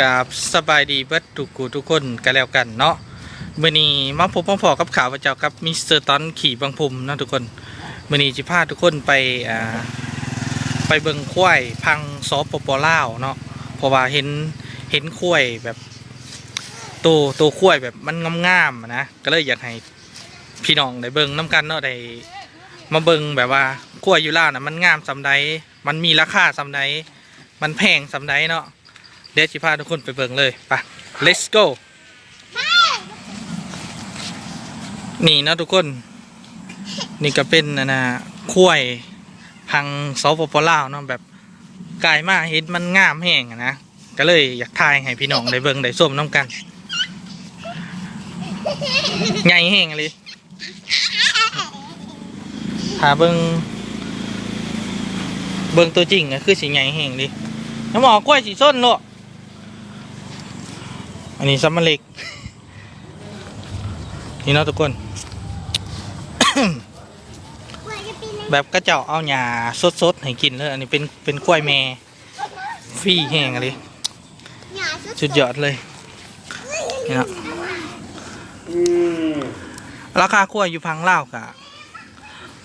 กับสบายดีเบิดทุกกูทุกคนกันแล้วกันเนาะมื่อนี้มาพบพ่อๆกับข่าวประเจ้ากับมิสเตอร์ตอนขี่บางพุมเนาะทุกคนมื่อนี้จะพาทุกคนไปอ่าไปเบิ่งควายพังซอปปลาวเนาะเพราะว่าเห็นเห็นควายแบบตัวตัวควายแบบมันงามๆนะก็เลยอยากให้พี่น้องได้เบิ่งน้กันเนาะได้มาเบิ่งแบบว่าควายอยู่ลานะมันงามสำใดมันมีราคาสำใดมันแพงสำใดเนาะ เดี๋ยวจิพาทุกคนไปเบิ่งเลยไป let's go นี่นะทุกคน นี่ก็เป็นนะนะคุ้วยพังซอฟปลาวเนาะแบบกายมาเห็นมันงามแห้งอะนะก็เลยอยากทายให้พี่น้องได้เบิ่งได้ส้มน้ำกันใหญ่แห้งเลยหาเบิ่งเบิ่งตัวจริงก็คือสีใหญ่แห้งดิน้ำหมอกล้วยสีส้นโลก อันนี้ซัมมาเล็ก นี่เนาะทุกคน แบบกระเจ้าเอาหญ้าสดๆให้กินเลยอันนี้เป็นเป็นกล้วยแม่ฟรีแห้งเลยสุดยอดเลยนี่เนาะราคากล้วยอยู่พังเล่าวกะ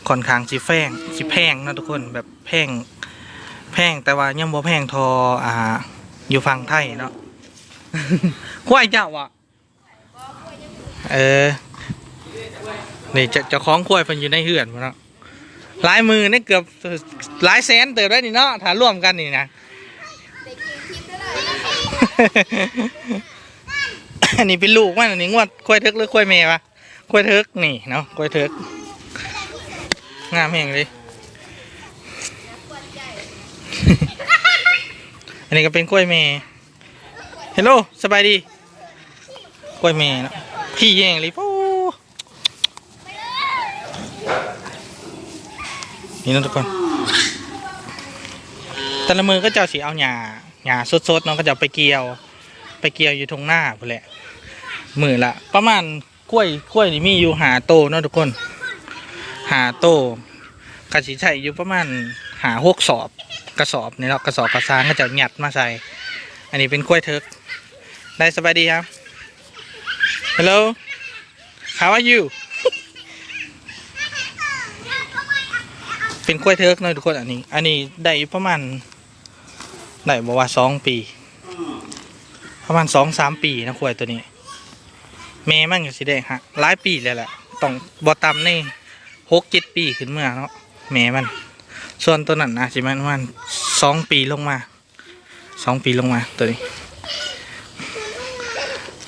ค่อนข้างสิแพงสิแพงเนาะทุกคนแบบแพงแพงแต่ว่ายังบ่แพงทออ่าอยู่ฝั่งไทยเนาะ ควายเจ้าอะเออ นี่จะจะคล้องควายเพิ่นอยู่ในเหือนพุ่นเนาะหลายมือนี่เกือบหลายแสนเติบได้นี่เนาะถ้าร่วมกันนี่นะอันนี้เป็นลูกมันอันนี้งวดควายเทึกหรือควายเมย์วะควายเทึกนี่เนาะควายเทึกงามแห่งเลยอันนี้ก็เป็นกล้วยเมย์ ฮลโลสบายดีกล้วยเมย์เนาะพี่แย่งเลยปูนี่นะทุกคนแต่ละมือก็จะเอาสีเอาหญ้าหญ้าสดๆเนาะก็จะไปเกี่ยว ไปเกี่ยวอยู่ตรงหน้าพุ่นแหละมือละ ประมาณกล้วยกล้วยนี่มีอยู่หาโตเนาะทุกคน หาโตกระสีใช้อยู่ประมาณหาหกสอบกระสอบนี่เนาะกระสอบกระซางก็จะหยัดมาใส่ อันนี้เป็นกล้วยเทิร์ก ได้สบายดีครับ Hello How are you เป็นกล้วยเทิร์กเนอะทุกคนอันนี้ อันนี้ได้ประมาณได้บอกว่าสองปี ประมาณสองสามปีนะกล้วยตัวนี้แม่มันก็สิได้ฮะหลายปีเลยแหละต้องบอตำนี่หกเจ็ดปีขึ้นเมื่อเนาะแม่มัน ส่วนตัวนั้นนะสิมันประมันสองปีลงมาสองปีลงมาตัวนี้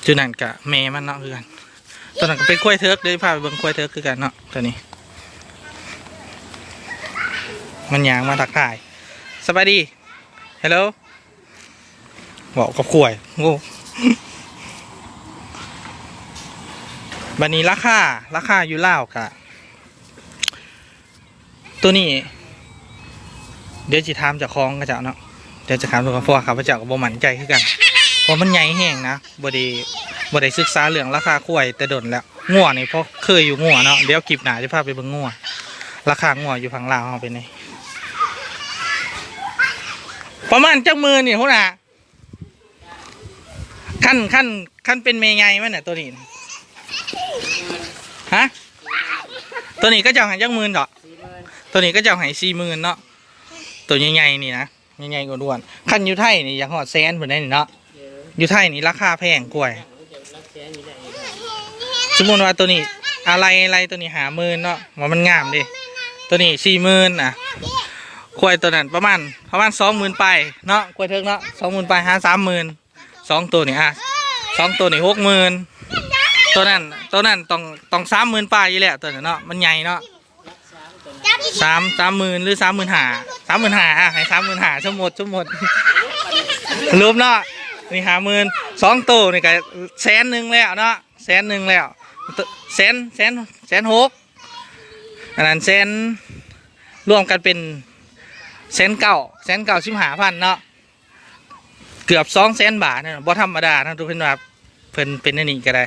จุดนั้นกะแม่มันเนาะคือกันตัวนั้นก็เป็นกล้วยเทิร์กเลยพาไปเบิ่งกล้วยเทิร์กคือกันเนาะตัวนี้ มันยางมาทักทายสบายดีฮัลโหลบอกกับกล้วยโอ้บันนี้ราคาราคาอยู่ล่ากะ ตัวนี้ เดี๋ยวจิถามจากคลองกระเจ้าเนาะเดี๋ยวจะถามตัวเพราะว่าข้าพเจ้าก็บ่มันใจคือกัน เพราะมันใหญ่แห้งนะบด้บ่ได้ศึกษาเรื่องราคาควายแต่ดนแล้วงัวนี่เพราะเคยอยู่งัวเนาะเดี๋ยวคลิปหนาจะพาไปเบิ่งงัวราคางัวอยู่ฝั่งลาวเฮาเป็นไงประมาณจักมือนี่พุ่นน่ะขั้นขั้นขั้นเป็นเมย์ไงมันน่ะตัวนี้ฮะตัวนี้ก็จะหายจักหมื่นเหรอตัวนี้ก็จะหายสี่มื่นเนาะตัวใหญ่ๆนี่นะใหญ่ๆกว่าด้วนคันอยู่ไทยนี่อยากหอดแซนเหมือนได้นี่เนาะ อยู่ไทยนี่ราคาแพงกว่าสมมติว่าตัวนี้ อะไรอะไรตัวนี้หาหมื่นเนาะว่ามันงามดิตัวนี้สี่หมื่นอะควยตัวนั้นประมาณประมาณสองหมื่นไปเนาะควยเทิงเนาะสองหมื่นไปหาสามหมื่นสองตัวนี่อะสองตัวนี่หกหมื่นตัวนั้นตัวนั้นต้องต้องสามหมื่นไปอยู่แล้วตัวนั้นเนาะมันใหญ่เนาะสามสามหมื่นหรือสามหมื่นหาสามหมื่นหาอะให้สามหมื่นหาทั้งหมดทั้งหมดรวมเนาะ นี่หาหมื่นสองตัวนี่ก็แสนหนึ่งแล้วเนาะแสนหนึ่งแล้วแสนแสนแสนหกอันนั้นแสนรวมกันเป็นแสนเก้าแสนเก้าสิบห้าพันเนาะเกือบสองแสนบาทเนี่ยบ่ธรรมดานะทุกคนว่าเพิ่นเป็นนนี้ก็ได้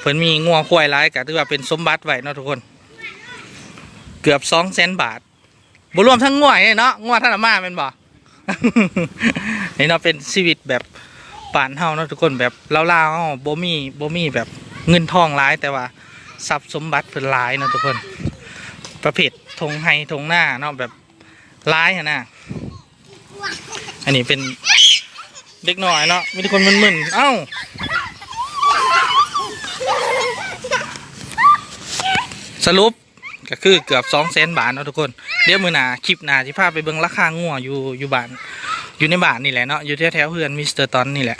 เพิ่นมีงัวควายร้ายก็ถือว่าเป็นสมบัติไว้เนาะทุกคน เกือบสองแสนบาทบรวมทั้งงวยเลยเนาะง่วท่านอามาเป็นบ่นี่เนาะเป็นชีวิตแบบ ปานเฮาเนาะทุกคนแบบลาวๆเฮาบ่มีบ่มีแบบเงินทองหลายแต่ว่าทรัพย์สมบัติเพิ่นหลายเนาะทุกคน ประเภททงไฮทงหน้าเนาะแบบหลายหั่นน่ะอันนี้เป็นเด็กน้อยเนาะมีแต่คนมึนๆเอ้าสรุปก็คือเกือบสองแสนบาทเนาะทุกคน เดี๋ยวมือหนาคลิปหนาที่พาไปเบิ่งราคางัวอยู่อยู่บ้าน อยู่ในบ้านนี่แหละเนาะอยู่แถวแถวๆเพื่อนมิสเตอร์ตอนนี่แหละ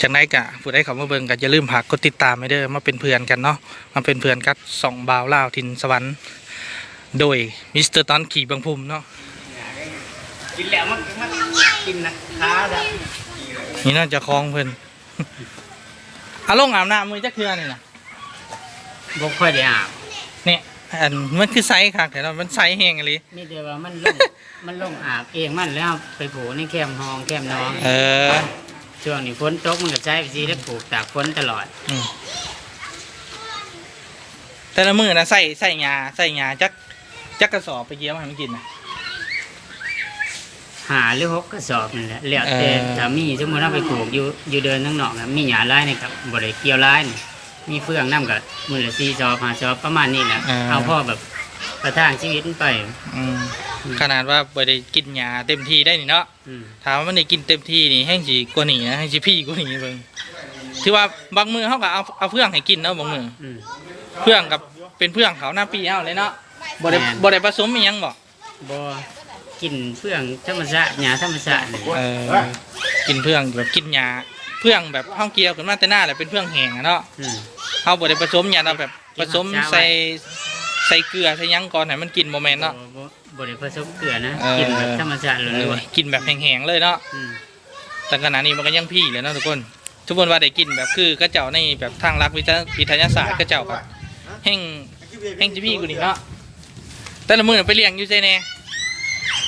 จากนั้นกะผู้ใดเขามาเบิ่งก็อย่าลืมผักกดติดตามไปเด้อมาเป็นเพื่อนกันเนาะมาเป็นเพื่อนกับสองบ่าวลาวทินสวรรค์โดยมิสเตอร์ตอนขี่บางภูมิเนาะกินแล้วมันมันกินนะค้าได้นี่น่าจะคล้องเพิ่นอาลงอาบน้ำมือจักเทือนี่นะบ่ค่อยได้อาบเนี่ย อันมันคือไซส์ค่ะแต่ว่ามันไซส์แห้งอะไรมีแต่ว่ามันลง มันลงอาบเองมันแล้วไปผูกในแคมห้องแคมน้องเออช่วงนี้ฝนตกมันก็ใช้ไปสิได้ปลูกตากฝนตลอด อืมแต่ละมือนะใส่ใส่ยาใส่ยาจักจักกระสอบไปเกี่ยวมาให้มันกินนะ หาหรือหกกระสอบนั่นแหละแล้วแต่เออ ถ้ามีสมมติเราไปปลูกอยู่อยู่เดินทั้งนอกน่ะมีหญ้าลายนี่ครับบ่ได้เกี่ยวลายนี่ มีเฟืองน้ำกับมือละสี่ซอบห้าซอบประมาณนี้แหละเอาพ่อแบบประทังชีวิตมันไปอืม ขนาดว่าบ่ได้กินยาเต็มที่ได้นี่เนาะอืมถามว่ามันได้กินเต็มที่นี่แห้งจีกว่านี่นะแห้งจีพี่กว่านี่เบิ่งถือว่าบางมือเขาก็เอาเอาเพื่องให้กินเนาะบางมืออืม เพื่องกับเป็นเพื่องเขาหน้าปีเอาเลยเนาะบ่ได้แม่น บ่ได้ผสมอีหยังบ่บ่กินเฟืองธรรมชาติหญ้าธรรมชาตินี่เออกินเพื่องแบบกินยา เพื่องแบบห้องเกี่ยวกันมาแต่หน้าแหละเป็นเพื่องแห้งอะเนาะอืมเขาบ่ได้ผสมหยังเราแบบผสมใส่ใส่เกลือใส่หยังก่อนให้มันกินโมเมนต์เนาะ บ่บ่บ่ได้ผสมเกลือนะเออ กินแบบธรรมชาติล้เอวอนกินแบบแห้งๆเลยเนาะๆอืมแต่ขณะนี้มันก็ยังพี่เลยเนาะทุกคน ทุกคนว่าได้กินแบบคือก็เจ้าในแบบทางรักวิทยาวิทยาศาสตร์ก็เจ้าครับแห่งแห่งจะพี่กูนี่เนาะแต่ละมือน่ะไปเลี้ยงอยู่ใจแน่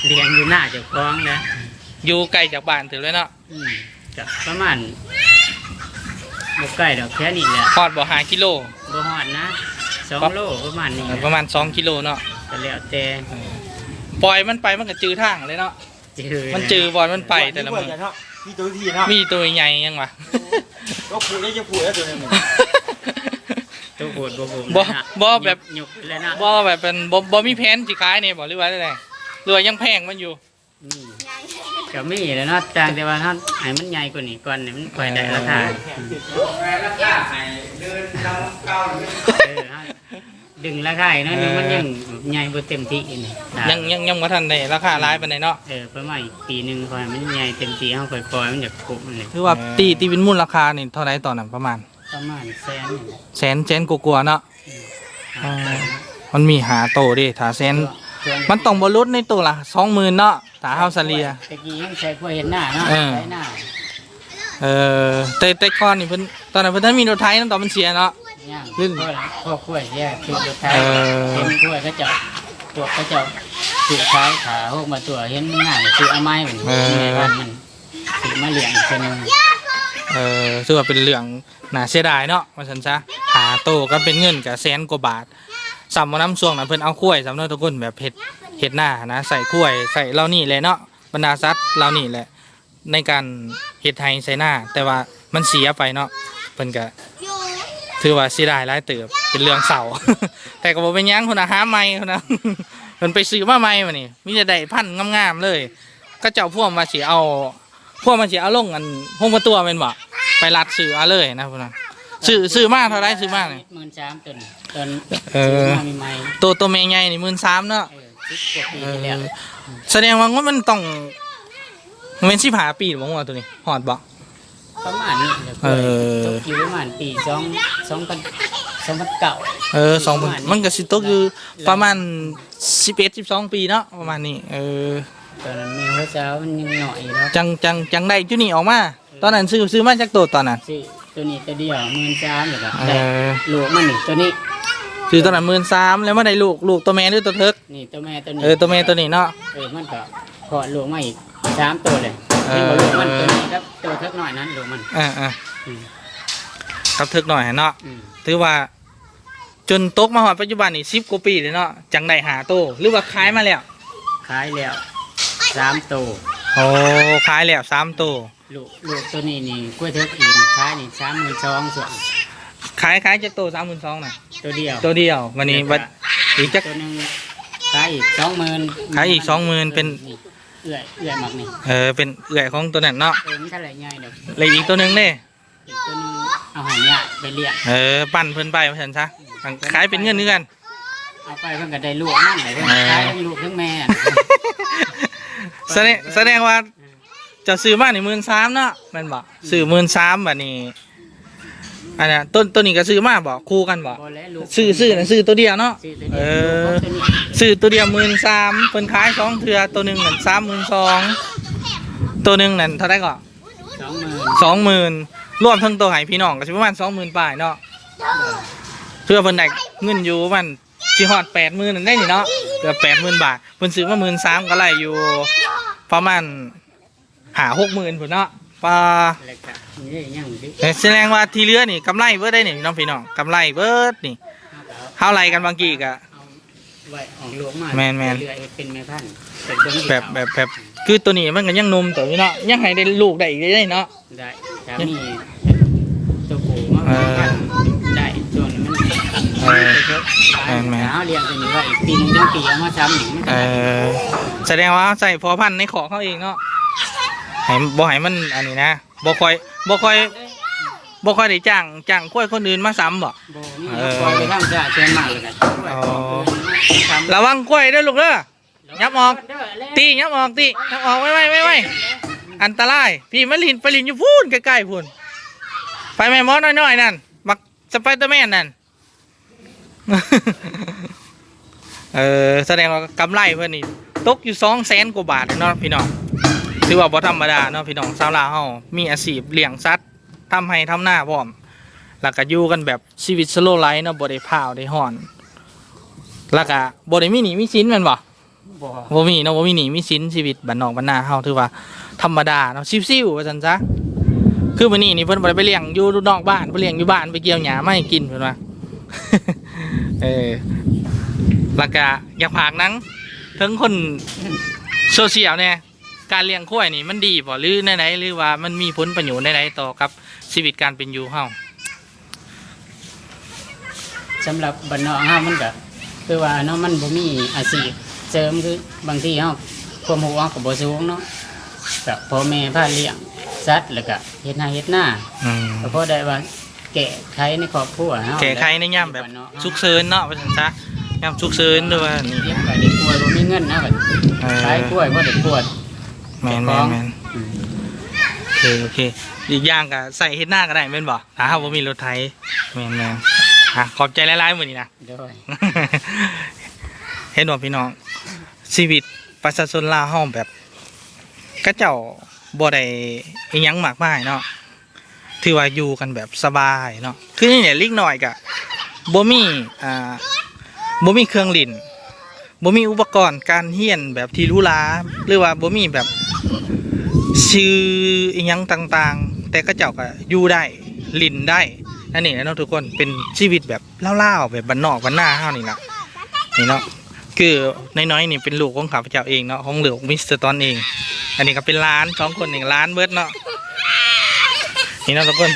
เลี้ยงอยู่หน้าเจ้าของนะอยู่ไกลจากบ้านถึงเลยเนาะอืม ก็ประมาณบ่ใกล้ดอกแค่นี้แหละพอดบ่หากิโลบ่ฮอดนะสองโลประมาณนี้เออนะประมาณ2กิโลเนาะก็แล้วแต่ปล่อยมันไปมันก็จือทางเลยเนาะจือมันจือบอลมันไปแต่ละมือเนาะมีตัวที่เนาะมีตัวใหญ่ยังวะก็พูดแล้วจะพูดแล้วตัวนี้มันตัวโหดบ่ผมบ่นะบ่แบบยกแล้วนะบ่แบบเป็นบ่บ่มีแผนสิขายเนี่ยบ่หรือว่าอะไรหรือว่ายังแพงมันอยู่อืม ก็มีแหล้วเนาะต่างแต่ว่าถ้าให้มันใหญ่กว่านี้ก่อนนี่มันค่อยได้ราคาเออฮะดึงราคาอีกหน้อยหนึงมันยังใหญ่บ่เต็มที่นี่ยังยังยังบ่ทันได้ราคาหลายปานใดเนาะเออประมาณอีกปีหนึ่งพอให้มันใหญ่เต็มที่เขาค่อยปล่อยมันจะคุบมันเลยคือว่าตีตีเป็นมูลราคานี่เท่าไหร่ตอนนั้นประมาณประมาณแสนแสนแสนกว่าๆเนาะอ่ามันมีหาโตเดิถ้าแสน มันต้องบ่ลดในตัวละ20,000เนาะถ้าเฮาเฉลี่ยตะกี้ยังใช้กล้วยเห็นหน้าเนาะเออใช้หน้าเออแต่แต่ก่อนนี่เพิ่นตอนนั้นเพิ่นทันมีรถไถนั่นตอนมันเสียเนาะย่างลื่นพ่อพ่อกล้วยแยกคือรถไทยเออเห็นกล้วยเขาเจะตัวเขาเจะถือท้ายขาหกมาตัวเห็นมันง่ายคือเอาไม้มันแม่พันธุ์มันถือมาเลี้ยงอีกคนนึงเออถือว่าเป็นเรื่องน่าเสียดายเนาะว่าซั่นซะหาโตก็เป็นเงินก็แสนกว่าบาท สำบ่น้ำช่วงนั้นเพิ่นเอาข้วยสำเนาะทุกคนแบบเฮ็ดเฮ็ดหน้านะใส่ข้วยใส่เหล่านี้แหละเนาะบรรดาสัตว์เหล่านี้แหละ ในการเฮ็ดไห้ใส่หน้า แต่ว่ามันเสียไปเนาะเพิ่นก็ถือว่าเสียดายหลายเติบเป็นเรื่องเศร้าแต่ก็บ่เป็นยังคนนะหาใหม่คนนะเพิ่นไปซื้อมาใหม่มานี่มีแต่ได้พันงามๆเลย ก็เจ้าพวกมาเสิเอาพวกมันสิเอาลงอันห้องประตูแม่นบ่ไปรัดซื้อเอาเลยนะพุ่นน่ะ ซื้อซื้อมาเท่าไรซื้อมานี่หมื่นสามต้นตอนเออซื้อมาใหม่ตัวตัวแม่ใหญ่นี่13,000เนาะๆเออสิบกว่าปีที่แล้วแสดงว่ามันต้องมันเป็น15ปีหรือบ่ว่าตัวนี้ฮอดบ่ประมาณนี้แหละเออตกอยู่ประมาณปีสองสองพันสองพันเก่าเออสองพันมันก็สิตกอยู่ประมาณสิบเอ็ดสิบสองปีเนาะประมาณนี้เออตอนนั้นแม่เขาเจ้ามันยังหน่อยแล้วจังจังจังได้จุนี่ออกมา ตอนนั้นซื้อซื้อมาจากตัวตอนนั้นซื้อ ตัวนี้ตัวเดียวหมื่นสามเลยครับเอได้อลูกมันนี่ตัวนี้ซื้อตอนนั้นหมื่นสามแล้วมาได้ลูกลูกตัวแม่หรือตัวเทิกนี่ตัวแม่ตัวนี้เออตัวแม่ตัวนี้เนาะ เออมันก็ขอดลูกมาอีกสามตัวเลยเออ นี่บอกลูกมันตัวนี้ครับตัวเท่าหน่อยนั้นลูกมันอ่าอ่าอืมกับเทิกหน่อยเนาะอืมถือว่า จนตกมาหอดปัจจุบันนี่สิบกว่าปีเลยเนาะจังได้หาโตวหรือว่าขายมาแล้วขายแล้วสามตัวโอ้ขายแล้วสามตัว ลูกลูกตัวนี้นี่กล้วยเทิกอีกขายนี่สามหมื่นสองส่วนขายขายจะตัวสามหมื่นสองน่ะ ตัวเดียวตัวเดียว วันนี้บัดอีกจักตัวหนึงขายอีกสองหมื่นขายอีก20,000เป็น เอื้อยเอื้อยหมักนี่เออเป็นเอื่อยของตัวนั้นเนาะเออมันเท่าไหร่ง่ายเด้อเลยอีกตัวหนึงเด้อีกตัวหนึงเอาใหายเนี่ยไปเลี้ยงเออปั่นเพิ่นไปว่าซั่นซะขายเป็นเงินเดือนเอาไปเพิ่นก็ได้ลูกนั่นเลยเพิ่นเออ ขายทั้งลูกทั้งแม่ แสดงแสดงว่าเจะซื้อมาในหมื่นสามเนาะแม่นบ่ซื้อหมื่นสามบัดนี้อันน่ะต้นต้นนี้ก็ซื้อมาบ่คู่กันบ่บ่แล้วลูกซื้อซื้อน่ะซื้อตัวเดียวเนาะซื้อตัวเอเดียวอลูกตัวนี้ซื้อตัวเดียวหมื่นสามเพิ่นขายสองเทื่อตัวหนึงนั่นสามหมื่นสองตัวหนึงนั่นเท่าไหร่ก็สองหมื่นสองหมื่นรวมทั้งตัวให้พี่น้องก็สิประมาณสองหมื่นปลายเนาะเพื่อเพิ่นได้เงินอยู่ประมันสิฮอดแปดหมื่นนั่นได้นี่เนาะเกือบแปดหมื่นบาทเพิ่นซื้อมาหมื่นสามก็ไล่อยู่ประมาณ หาหกหมื่นพุ่นเนาะปลาแล้วก็นี่ยังดิแต่แสดงว่าที่เหลือนี่กำไรเบิดได้นี่พี่น้องพี่น้องกำไรเบิดนี่เท่าไรกันบางกีกะ เอาไว้ออกลูกมาแม่นแม่นเรื่อยๆเป็นแม่พันธุ์เป็นตัวนี้แบบแบบแบบคือตัวนี้มันก็ยังหนมแต่พี่เนาะยังให้ได้ลูกได้อีกได้เนาะ ได้ถ้ามีตัวผูมาเออได้ช่วงนี้มันเออแม่นแม่นเอาเลี้ยงตัวนี้ไว้อีกปีหนึงต้องปีเอามาซ้ำหนึ่งมันเอก็ได้อแสดงว่าใส่พอพันธุ์ในของเขาเองเนาะ ให้บ่ให้มันอันนี้นะบ่ค่อยบ่ค่อยบ่ค่อยได้จ้างจ้างกล้วยคนอื่นมาซ้ำบ่ บ่มีเออ ปล่อยไปทำจ้าเชิญมากเลยกันอ๋อระวังกล้วยเด้อลูกเด้อ ยับออกเด้แล้วตียับออกตียับออกไว้ไว้ไว้ไว้อันตราย พี่มาลินไปลินอยู่พูนใกล้ๆพูนไปแม่มอน้อยๆนั่นบักสไปเดอร์แมนนั่น เออแสดงว่ากำไรเพื่อนนี่ตกอยู่สองแสนกว่าบาทเนาะพี่น้อง ถือว่าบ่ธรรมดาเนาะพี่น้องชาวลาวเฮามีอาชีพเลี้ยงสัตว์ทำให้ทำหน้าพร้อมแล้วก็อยู่กันแบบชีวิตสโลไลฟ์เนาะบ่ได้พาวได้ฮ้อนแล้วก็บ่ได้มีหนี้มีสินแม่นบ่บ่บ่มีเนาะบ่มีหนี้มีสินชีวิตบ้านนอกบ้านนาเฮาถือว่าธรรมดาเนาะซิวๆว่าซั่นซะคือมื้อนี้นี่เพิ่นบ่ได้ไปเลี้ยงอยู่นอกบ้านไปเลี้ยงอยู่บ้านไปเกี่ยวหญ้ามาให้กินเพิ่นว่าเออแล้วก็อยากพากหนังถึงคนโซเชียลเนี่ย การเลี้ยงควายนี่มันดีบ่หรือไหนๆหรือว่ามันมีผลประโยชน์ไหนๆต่อกับชีวิตการเป็นอยู่เฮาสำหรับบ้านนอกเฮามันก็คือว่าเนาะมันบ่มีอาชีพเสริมคือบางทีเฮาความรู้เฮาก็บ่สูงเนาะกับพ่อแม่พาเลี้ยงสัตว์แล้วก็เฮ็ดนาเฮ็ดหน้าอืมก็พอได้ว่าแก้ไขในครอบครัวเฮาแก้ไขในยามแบบฉุกเฉินเนาะว่าซั่นซะยามฉุกเฉินด้วยว่านี่เลี้ยงไก่ได้ป่วยบ่มีเงินนะก็เออขายกล้วยบ่ได้ปวด แม่นแม่นแม่นอืมโอเคโอเค อีกอย่างก็ใส่เฮ็ดหน้าก็ได้แม่นบ่ถ้าเฮาบ่มีรถไถแม่นแม่นอะขอบใจหลายๆมื้อนี้นะโดยเห็นบ่พี่น้องชีวิตประชาชนลาวเฮาแบบกระเจ้าบ่ได้อิหยังมากมายเนาะถือว่าอยู่กันแบบสบายเนาะคือนี่เนี่ยลิกหน่อยกะบ่มีอ่าบ่มีเครื่องลิ้นบ่มีอุปกรณ์การเฮียนแบบที่หรูหราหรือว่าบ่มีแบบ ชื่ออิหยังต่างๆ แต่กระเจ้าก็อยู่ได้ลินได้นั่นนี่นะเนาะทุกคนเป็นชีวิตแบบเล่าๆแบบบ้านนอกบ้านหน้าเฮานี่ล่ะนี่เนาะคือน้อยๆนี่เป็นลูกของข้าพเจ้าเองเนาะของเหลือมิสเตอร์ตอนเอง อันนี้ก็เป็นร้านสองคนหนึ่งร้านเบิร์ดเนาะนี่เนาะทุกคน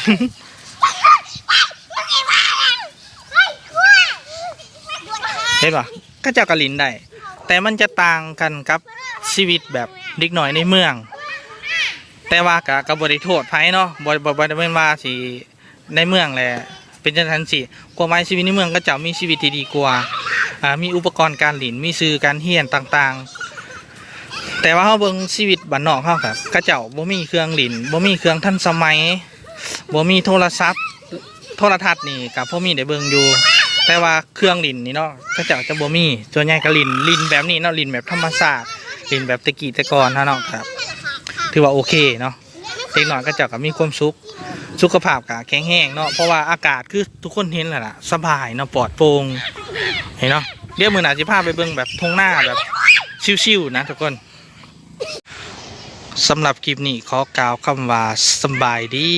เห็นปะก็เจ้ากะลินได้แต่มันจะต่างกันกับชีวิตแบบ เด็กหน่อยในเมือง แต่ว่ากะกับบริโทษไพเนาะบริบริเวณว่าสิในเมืองแหละเป็นจังทันสิกว่าไม้ชีวิตในเมืองก็จะมีชีวิตที่ดีกว่าอ่ามีอุปกรณ์การหลินมีสื่อการเฮียนต่างๆ แต่ว่าเขาเบิ่งชีวิตบ้านนอกเขาครับกระเจ้าบ่มีเครื่องหลินบ่มีเครื่องทันสมัยบ่มีโทรศัพท์ โทรทัศน์นี่กับพ่อมีได้เบิ่งอยู่แต่ว่าเครื่องหลินนี่เนาะกระเจ้าจะบ่มีส่วนใหญ่ก็หลินหลินแบบนี้เนาะหลินแบบธรรมชาติ หลินแบบตะกี้ตะกอนเนาะครับ ถือว่าโอเคเนาะเด็กน้อยก็จ้าก็มีความสุขสุขภาพก็แข็งแรงเนาะเพราะว่าอากาศคือทุกคนเห็นแหละสบายเนาะปลอดโปร่งเห็นเนาะเดี๋ยวมือหนาจะพาพไปเบิ่งแบบทงหน้าแบบชิวๆนะทุกคนสำหรับคลิปนี้ขอกล่าวคำว่าสบายดี